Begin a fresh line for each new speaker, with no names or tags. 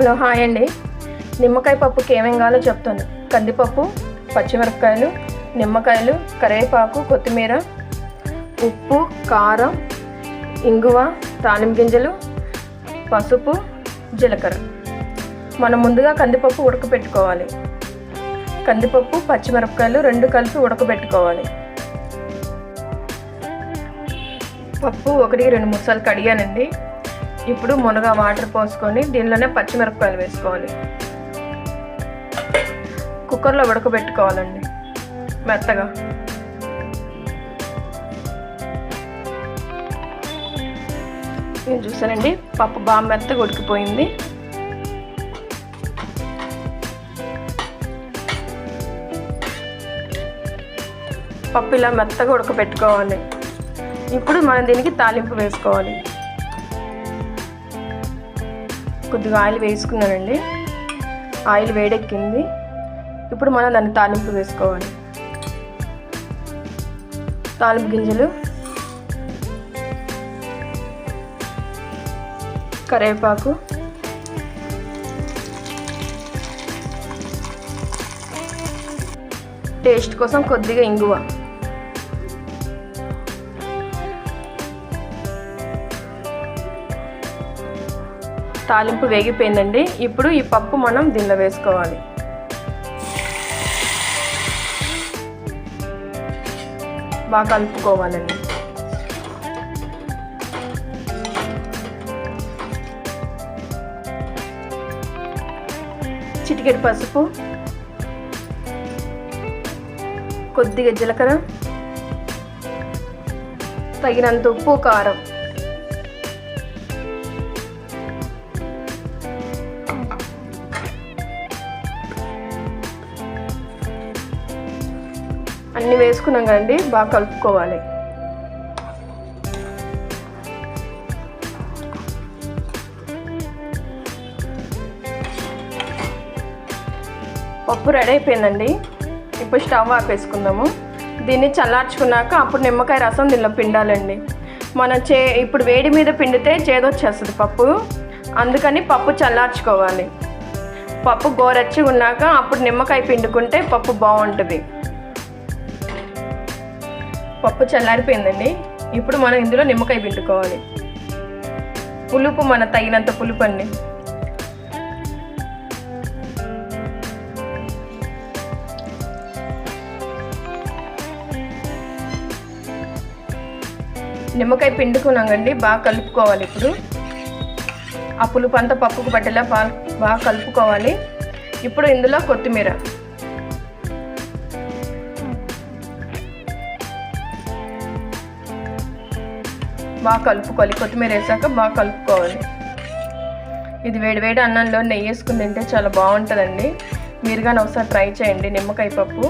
Hello hi అండి. నిమ్మకాయ పప్పుకి ఏమేం కావాలో చెప్తాను. కందిపప్పు పచ్చిమిరపకాయలు నిమ్మకాయలు కరివేపాకు కొత్తిమీర ఉప్పు కారం ఇంగువ తాలింపు గింజలు పసుపు జీలకర్ర. మనం ముందుగా కందిపప్పు ఉడకపెట్టుకోవాలి. కందిపప్పు పచ్చిమిరపకాయలు రెండు కలిపి ఉడకబెట్టుకోవాలి పప్పు ఒకటి రెండు మూడు సార్లు కడిగానండి. ఇప్పుడు మునగ వాటర్ పోసుకొని దీనిలోనే పచ్చిమిరపకాయలు వేసుకోవాలి. కుక్కర్లో ఉడకబెట్టుకోవాలండి. మెత్తగా. నేను చూసానండి పప్పు బాగా మెత్తగా ఉడికిపోయింది. పప్పు ఇలా మెత్తగా ఉడకబెట్టుకోవాలి. ఇప్పుడు మనం దీనికి తాలింపు వేసుకోవాలి. కొద్దిగా ఆయిల్ వేసుకున్నానండి. ఆయిల్ వేడెక్కింది. ఇప్పుడు మనం దాన్ని తాలింపు వేసుకోవాలి. తాలింపు గింజలు కరివేపాకు టేస్ట్ కోసం కొద్దిగా ఇంగువ. తాలింపు వేగిపోయిందండి. ఇప్పుడు ఈ పప్పు మనం దీనిలో వేసుకోవాలి. బాగా కలుపుకోవాలండి. చిటికెడు పసుపు కొద్దిగా జీలకర్ర తగినంత ఉప్పు కారం. అన్నీ వేసుకున్నాం కదండి బాగా కలుపుకోవాలి. పప్పు రెడీ అయిపోయిందండి. ఇప్పుడు స్టవ్ ఆపేసుకుందాము. దీన్ని చల్లార్చుకున్నాక అప్పుడు నిమ్మకాయ రసం దీనిలో పిండాలండి. మనం చే ఇప్పుడు వేడి మీద పిండితే చేదొచ్చేస్తుంది పప్పు. అందుకని పప్పు చల్లార్చుకోవాలి. పప్పు గోరెచ్చి ఉన్నాక అప్పుడు నిమ్మకాయ పిండుకుంటే పప్పు బాగుంటుంది. పప్పు చల్లారిపోయిందండి. ఇప్పుడు మనం ఇందులో నిమ్మకాయ పిండుకోవాలి. పులుపు మన తగినంత పులుపు అండి. నిమ్మకాయ పిండుకున్నాం కండి బాగా కలుపుకోవాలి ఇప్పుడు. ఆ పులుపు అంతా పప్పుకు పట్టేలా బాగా కలుపుకోవాలి. ఇప్పుడు ఇందులో కొత్తిమీర. బాగా కలుపుకోవాలి కొత్తిమీర వేసాక బాగా కలుపుకోవాలి. ఇది వేడివేడి అన్నంలో నెయ్యి వేసుకుని తింటే చాలా బాగుంటుందండి. మీరు కానీ ఒకసారి ట్రై చేయండి నిమ్మకాయ పప్పు.